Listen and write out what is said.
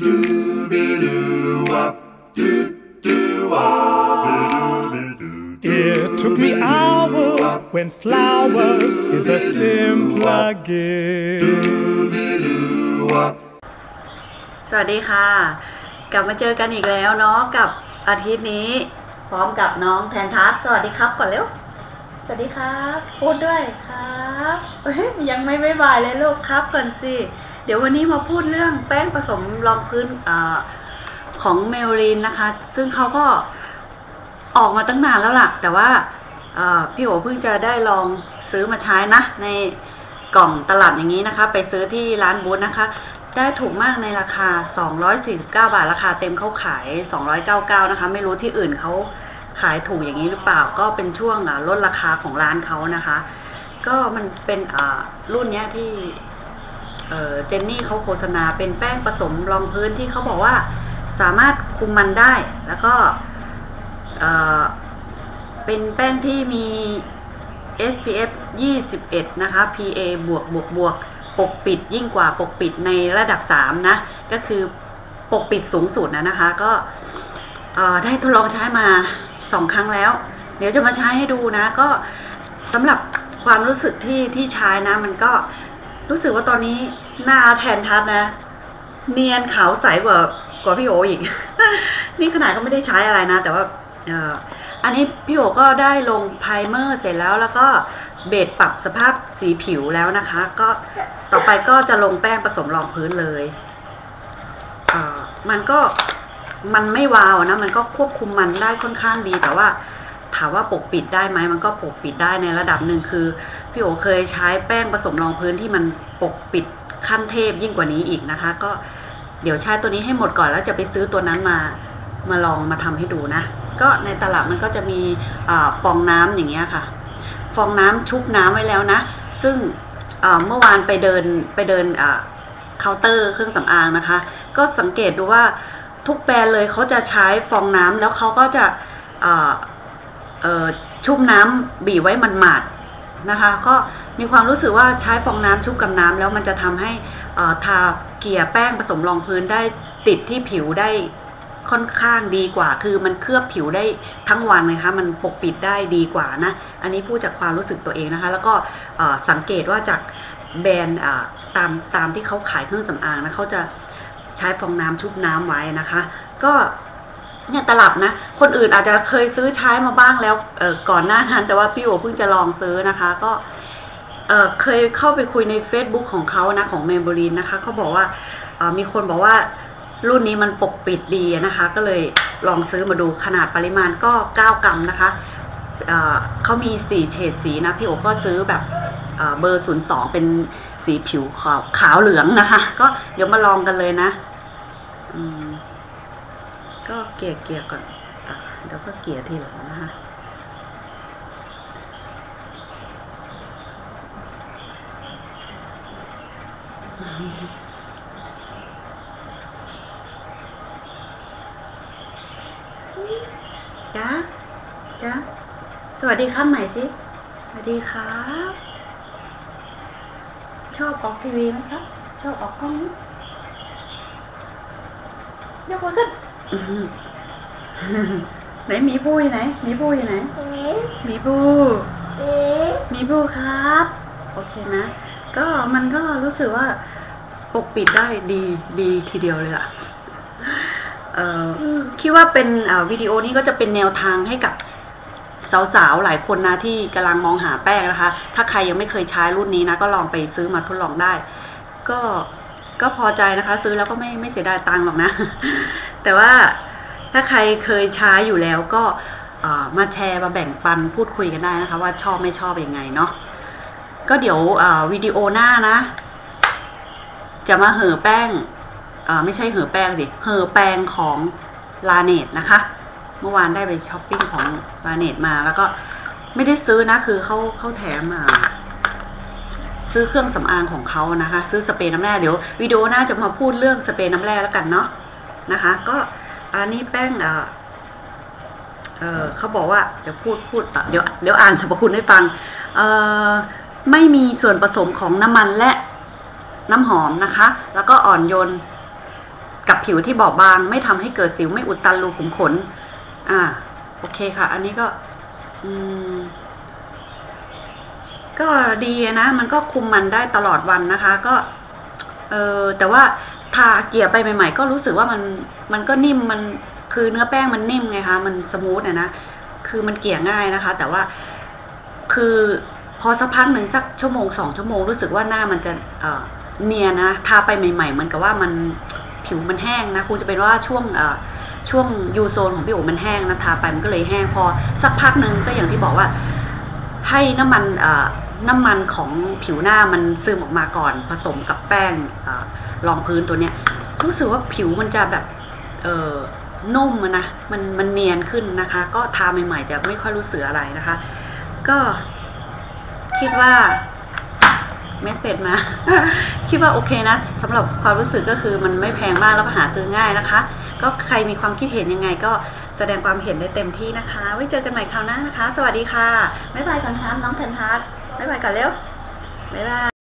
It took me hours when flowers is a simpler gift. สวัสดีค่ะ กลับมาเจอกันอีกแล้วเนาะกับอาทิตย์นี้ พร้อมกับน้องแทนทัศน์สวัสดีครับก่อนเร็ว สวัสดีครับ พูดด้วยครับเอ้ยยังไม่บ๊ายบายเลยลูกครับก่อนสิ เดี๋ยววันนี้มาพูดเรื่องแป้งผสมรองพื้นอของเมลลินนะคะ ซึ่งเขาก็ออกมาตั้งนานแล้วล่ะ แต่ว่าพี่โอเพิ่งจะได้ลองซื้อมาใช้นะ ในกล่องตลับอย่างนี้นะคะ ไปซื้อที่ร้านบูธนะคะ ได้ถูกมากในราคา 249 บาท ราคาเต็มเขาขาย 299 นะคะ ไม่รู้ที่อื่นเขาขายถูกอย่างนี้หรือเปล่า ก็เป็นช่วงลดราคาของร้านเขานะคะ ก็มันเป็นรุ่นเนี้ยที่ เเจนนี่เขาโฆษณาเป็นแป้งผสมรองพื้นที่เขาบอกว่าสามารถคุมมันได้ แล้วก็เเป็นแป้งที่มี SPF 21 นะคะ PA บวกบวกบวกปกปิดยิ่งกว่าปกปิดในระดับ 3 นะ ก็คือปกปิดสูงสุดนะนะคะ ก็ได้ทดลองใช้มา 2 ครั้งแล้ว เดี๋ยวจะมาใช้ให้ดูนะ ก็สำหรับความรู้สึกที่ที่ใช้นะ มันก็ รู้สึกว่าตอนนี้หน้าแทนทัดนะ เนียนขาวใสกว่ากว่าพี่โออีก นี่ขนาดก็ไม่ได้ใช้อะไรนะ แต่ว่าเอออันนี้พี่โอก็ได้ลงไพรเมอร์เสร็จแล้วแล้วก็เบสปรับสภาพสีผิวแล้วนะคะ ก็ต่อไปก็จะลงแป้งผสมรองพื้นเลยเมันก็มันไม่วาวนะ มันก็ควบคุมมันได้ค่อนข้างดีแต่ว่า ถามว่าปกปิดได้ไหมมันก็ปกปิดได้ในระดับหนึ่งคือ พี่โอเคยใช้แป้งผสมรองพื้นที่มันปกปิดขั้นเทพยิ่งกว่านี้อีกนะคะ ก็เดี๋ยวใช้ตัวนี้ให้หมดก่อนแล้วจะไปซื้อตัวนั้นมามาลองมาทำให้ดูนะ ก็ในตลาดมันก็จะมีอฟองน้ำอย่างเงี้ยค่ะ ฟองน้ำชุบน้ำไว้แล้วนะ ซึ่งเมื่อวานไปเดินไปเดินเคาน์เตอร์เครื่องสำอางนะคะ ก็สังเกตดูว่าทุกแบรนด์เลยเขาจะใช้ฟองน้ำแล้วเขาก็จะ ชุบน้ำบีไว้มันหมาดนะคะ ก็มีความรู้สึกว่าใช้ฟองน้ำชุบกับน้ำแล้วมันจะทำให้ทาเกลี่ยแป้งผสมรองพื้นได้ติดที่ผิวได้ค่อนข้างดีกว่า คือมันเคลือบผิวได้ทั้งวันนะคะ มันปกปิดได้ดีกว่านะ อันนี้พูดจากความรู้สึกตัวเองนะคะ แล้วก็สังเกตว่าจากแบรนด์ตามตามที่เขาขายเครื่องสำอางนะเขาจะใช้ฟองน้ำชุบน้ำไว้นะคะ ก็ เนี่ยตลับนะ คนอื่นอาจจะเคยซื้อใช้มาบ้างแล้วเออก่อนหน้านั้น แต่ว่าพี่โอเพิ่งจะลองซื้อนะคะ ก็เออเคยเข้าไปคุยใน Facebook ของเขานะของเมมโบรีนนะคะเขาบอกว่าออมีคนบอกว่ารุ่นนี้มันปกปิดดีนะคะ ก็เลยลองซื้อมาดูขนาดปริมาณก็ 9 กรัมนะคะเเขามี 4 เฉดสีนะ พี่โอก็ซื้อแบบเอ่อเบอร์ 02 เป็นสีผิวขาวขาวเหลืองนะคะ ก็เดี๋ยวมาลองกันเลยนะ อืม ก็เกลี่ยเกี่ยก่อนอะเดี๋ยวก็เกลี่ยทีหลังนะคะจ้าจ้าสวัสดีครับใหม่สิ สวัสดีครับ ชอบออกทีวีไหมครับ ชอบออกกล้องไหมยกมือขึ้น ไหนหมีบูอยู่ไหนหมีบูอยู่ไหนหมีบูหมีบูครับ โอเคนะ ก็มันก็รู้สึกว่าปกปิดได้ดีดีทีเดียวเลยอะเอ่ออคิดว่าเป็นเอ่อวิดีโอนี้ก็จะเป็นแนวทางให้กับสาวๆ หลายคนนะที่กำลังมองหาแป้งนะคะ ถ้าใครยังไม่เคยใช้รุ่นนี้นะ ก็ลองไปซื้อมาทดลองได้ ก็ก็พอใจนะคะ ซื้อแล้วก็ไม่ไม่เสียดายตังค์หรอกนะ แต่ว่าถ้าใครเคยใช้อยู่แล้วก็มาแชร์มาแบ่งปันพูดคุยกันได้นะคะ ว่าชอบไม่ชอบยังไงเนาะก็เดี๋ยววิดีโอหน้านะ จะมาเห่อแป้งไม่ใช่เหอแป้งสิเหอแป้งของลาเนตนะคะ เมื่อวานได้ไปช้อปปิ้งของลาเนตมาแล้วก็ไม่ได้ซื้อนะคือเขาเขาแถมอ่าซื้อเครื่องสำอางของเขานะคะ ซื้อสเปรย์น้ำแร่เดี๋ยววิดีโอหน้าจะมาพูดเรื่องสเปรย์น้ำแร่แล้วกันเนาะ นะคะ ก็อันนี้แป้งเออเขาบอกว่าเดี๋ยวพูดพูดเดี๋ยวเดี๋ยวอ่านสรรพคุณให้ฟังเออไม่มีส่วนผสมของน้ำมันและน้ำหอมนะคะ แล้วก็อ่อนโยนกับผิวที่บอบบาง ไม่ทำให้เกิดสิวไม่อุดตันรูขุมขน อ่า โอเคค่ะ อันนี้ก็ อืม ก็ดีนะ มันก็คุมมันได้ตลอดวันนะคะ ก็ เออแต่ว่า ทาเกลี่ยไปใหม่ๆ ก็รู้สึกว่ามันมันก็นิ่มมันคือเนื้อแป้งมันนิ่มไงคะมันสมูทอะนะคือมันเกลี่ยง่ายนะคะ แต่ว่าคือพอสักพักหนึ่งสักชั่วโมงสองชั่วโมงรู้สึกว่าหน้ามันจะเเนียนนะทาไปใหม่ๆเหมือนกับว่ามันผิวมันแห้งนะคงจะเป็นว่าช่วงช่วงยูโซนของพี่โอมันแห้งนะทาไปมันก็เลยแห้งพอสักพักหนึ่งก็อย่างที่บอกว่า ให้น้ำมันน้ำมันของผิวหน้ามันซึมออกมาก่อนผสมกับแป้งอ รองพื้นตัวเนี้ย รู้สึกว่าผิวมันจะแบบเออนุ่มนะมันมันเนียนขึ้นนะคะ ก็ทาใหม่ๆจะไม่ค่อยรู้สึกอะไรนะคะ ก็คิดว่าเมสเซจมา คิดว่าโอเคนะสำหรับความรู้สึกก็คือมันไม่แพงมากแล้วหาซื้อง่ายนะคะ ก็ใครมีความคิดเห็นยังไงก็แสดงความเห็นได้เต็มที่นะคะ ไว้เจอกันใหม่คราวหน้านะคะ สวัสดีค่ะ บ๊ายบายก่อนครับน้องแทนทัศน์บ๊ายบายก่อนเร็วบ๊ายบาย